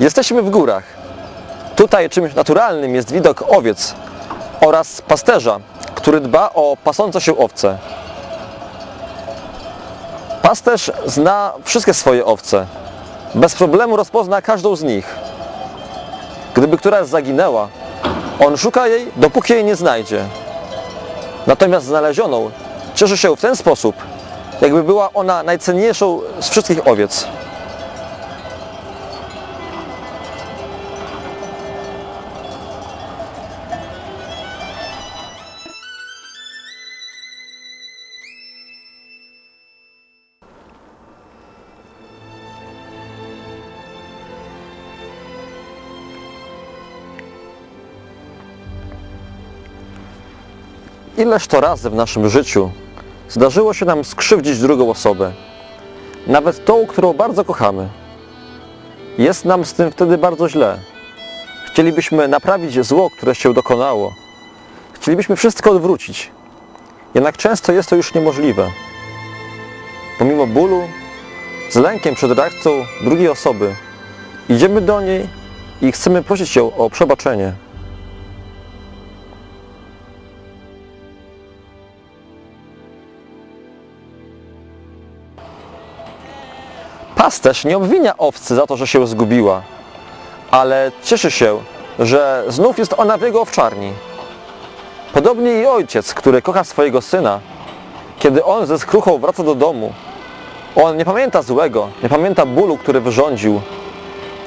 Jesteśmy w górach. Tutaj czymś naturalnym jest widok owiec oraz pasterza, który dba o pasące się owce. Pasterz zna wszystkie swoje owce. Bez problemu rozpozna każdą z nich. Gdyby któraś zaginęła, on szuka jej, dopóki jej nie znajdzie. Natomiast znalezioną cieszy się w ten sposób, jakby była ona najcenniejszą z wszystkich owiec. Ileż to razy w naszym życiu zdarzyło się nam skrzywdzić drugą osobę, nawet tą, którą bardzo kochamy. Jest nam z tym wtedy bardzo źle. Chcielibyśmy naprawić zło, które się dokonało. Chcielibyśmy wszystko odwrócić. Jednak często jest to już niemożliwe. Pomimo bólu, z lękiem przed reakcją drugiej osoby, idziemy do niej i chcemy prosić ją o przebaczenie. Pasterz nie obwinia owcy za to, że się zgubiła, ale cieszy się, że znów jest ona w jego owczarni. Podobnie i ojciec, który kocha swojego syna, kiedy on ze skruchą wraca do domu, on nie pamięta złego, nie pamięta bólu, który wyrządził,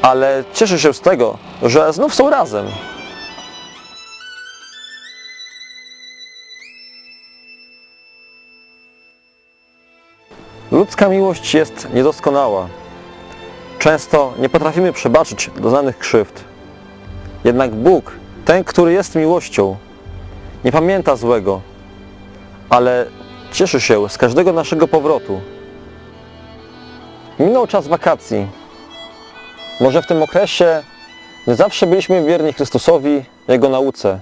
ale cieszy się z tego, że znów są razem. Ludzka miłość jest niedoskonała. Często nie potrafimy przebaczyć doznanych krzywd. Jednak Bóg, ten, który jest miłością, nie pamięta złego, ale cieszy się z każdego naszego powrotu. Minął czas wakacji. Może w tym okresie nie zawsze byliśmy wierni Chrystusowi, Jego nauce.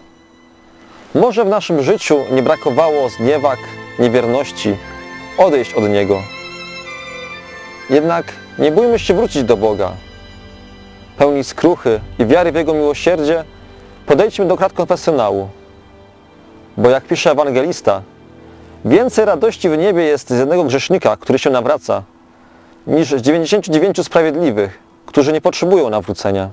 Może w naszym życiu nie brakowało zniewag, niewierności, odejść od Niego. Jednak nie bójmy się wrócić do Boga. Pełni skruchy i wiary w Jego miłosierdzie podejdźmy do krat konfesjonału. Bo jak pisze ewangelista, więcej radości w niebie jest z jednego grzesznika, który się nawraca, niż z 99 sprawiedliwych, którzy nie potrzebują nawrócenia.